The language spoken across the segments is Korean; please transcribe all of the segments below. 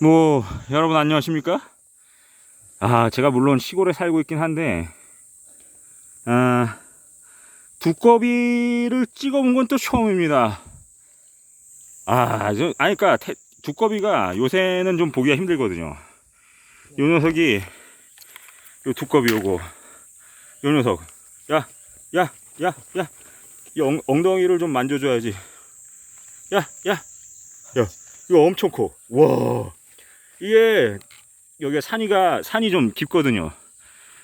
뭐 여러분 안녕하십니까? 아 제가 물론 시골에 살고 있긴 한데 아 두꺼비를 찍어본 건 또 처음입니다. 아, 저, 아니, 그니까, 태- 두꺼비가 요새는 좀 보기가 힘들거든요. 요 녀석이, 요 두꺼비 요거, 요 녀석, 야, 야, 야, 야, 이 엉, 엉덩이를 좀 만져줘야지. 야, 야, 야, 이거 엄청 커. 와, 이게, 여기가 산이가, 산이 좀 깊거든요.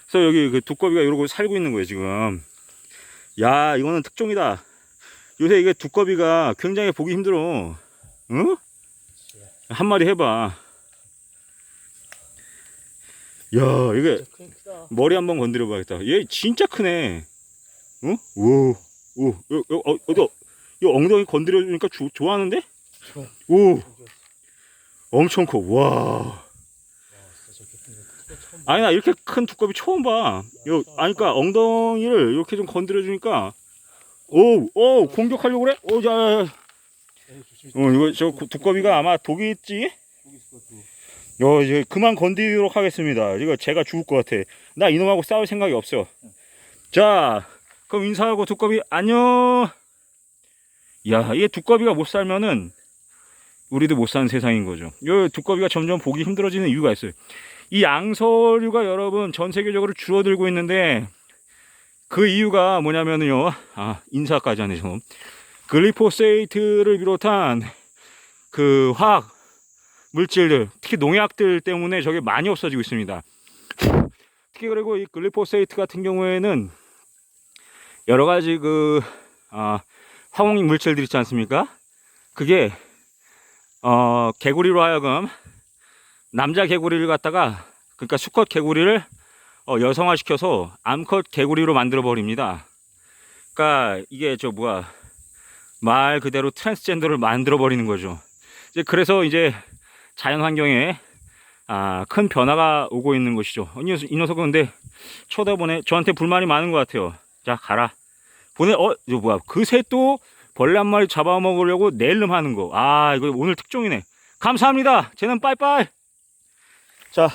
그래서 여기 그 두꺼비가 이러고 살고 있는 거예요, 지금. 야, 이거는 특종이다. 요새 이게 두꺼비가 굉장히 보기 힘들어. 응? 한 마리 해봐. 야, 이게. 머리 한번 건드려 봐야겠다. 얘 진짜 크네. 응? 오, 오, 요, 요, 어, 어, 너, 이 엉덩이 건드려 주니까 주, 좋아하는데? 좋아. 오. 엄청 커. 와. 아니, 나 이렇게 큰 두꺼비 처음 봐. 요, 아니, 그니까 엉덩이를 이렇게 좀 건드려 주니까. 오, 오, 공격하려고 그래? 오, 자, 야. 어, 이거 저 구- 두꺼비가 아마 독이 있지? 같아. 어, 이제 그만 건드리도록 하겠습니다. 이거 제가 죽을 것 같아. 나 이놈하고 싸울 생각이 없어. 자, 그럼 인사하고 두꺼비 안녕. 야, 얘 두꺼비가 못 살면은 우리도 못 사는 세상인 거죠. 이 두꺼비가 점점 보기 힘들어지는 이유가 있어요. 이 양서류가 여러분 전 세계적으로 줄어들고 있는데 그 이유가 뭐냐면요. 아, 인사까지 하네, 저 글리포세이트를 비롯한 그 화학 물질들, 특히 농약들 때문에 저게 많이 없어지고 있습니다. 특히 그리고 이 글리포세이트 같은 경우에는 여러 가지 그 아, 화학 물질들 있지 않습니까? 그게 어, 개구리로 하여금 남자 개구리를 갖다가 그러니까 수컷 개구리를 어, 여성화시켜서 암컷 개구리로 만들어 버립니다. 그러니까 이게 저 뭐야 말 그대로 트랜스젠더를 만들어 버리는 거죠. 이제 그래서 이제 자연 환경에 아, 큰 변화가 오고 있는 것이죠. 이, 녀석, 이 녀석은 근데 쳐다보네. 저한테 불만이 많은 것 같아요. 자, 가라. 보내, 어, 이거 뭐야. 그새 또 벌레 한 마리 잡아먹으려고 낼름 하는 거. 아, 이거 오늘 특종이네. 감사합니다. 쟤는 빠이빠이. 자.